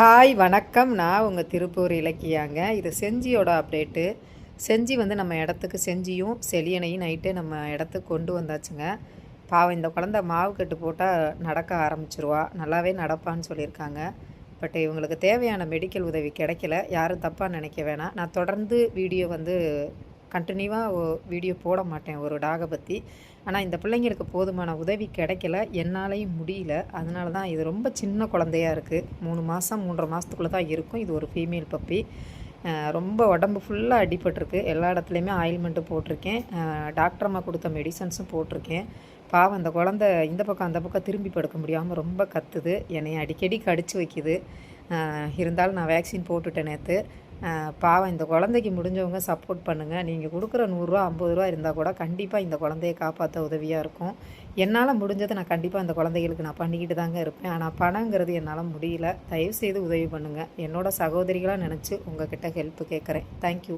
Hi வணக்கம். நான் உங்கள் திருப்பூர் இலக்கியாங்க. இது செஞ்சியோட அப்டேட்டு. செஞ்சி வந்து நம்ம இடத்துக்கு செஞ்சியும் செலியனையும் நைட்டு நம்ம இடத்துக்கு கொண்டு வந்தாச்சுங்க. பாவம் இந்த குழந்த மாவு கட்டு போட்டால் நடக்க ஆரம்பிச்சிருவா. நல்லாவே நடப்பான்னு சொல்லியிருக்காங்க. பட் இவங்களுக்கு தேவையான மெடிக்கல் உதவி கிடைக்கல. யாரும் தப்பாக நினைக்க வேணாம். நான் தொடர்ந்து வீடியோ வந்து கண்டினியூவாக வீடியோ போட மாட்டேன் ஒரு டாகை பற்றி ஆனால் இந்த பிள்ளைங்களுக்கு போதுமான உதவி கிடைக்கல. என்னாலையும் முடியல. அதனால தான் இது ரொம்ப சின்ன குழந்தையா இருக்குது மூணு மாதம் மூன்றரை மாதத்துக்குள்ளே தான் இருக்கும். இது ஒரு ஃபீமேல் பப்பி ரொம்ப உடம்பு ஃபுல்லாக அடிபட்டிருக்கு. எல்லா இடத்துலையுமே ஆயில்மெண்ட்டு போட்டிருக்கேன். டாக்டர் அம்மா கொடுத்த மெடிசன்ஸும் போட்டிருக்கேன். பாவம் அந்த குழந்த இந்த பக்கம் அந்த பக்கம் திரும்பி படுக்க முடியாமல் ரொம்ப கத்துது. என்னை அடிக்கடி கடிச்சு வைக்கிது. இருந்தாலும் நான் வேக்சின் போட்டுட்டேன் நேற்று பாவம் இந்த குழந்தைக்கு முடிஞ்சவங்க சப்போர்ட் பண்ணுங்கள் நீங்கள் கொடுக்குற நூறுரூவா ஐம்பது ரூபா இருந்தால் கூட கண்டிப்பாக இந்த குழந்தைய காப்பாற்ற உதவியாக இருக்கும். என்னால் முடிஞ்சதை நான் கண்டிப்பாக அந்த குழந்தைகளுக்கு நான் பண்ணிக்கிட்டு தாங்க இருப்பேன். ஆனால் பணங்கிறது என்னால் முடியல. தயவுசெய்து உதவி பண்ணுங்கள் என்னோடய சகோதரிகளாக நினச்சி உங்ககிட்ட ஹெல்ப் கேட்குறேன் தேங்க்யூ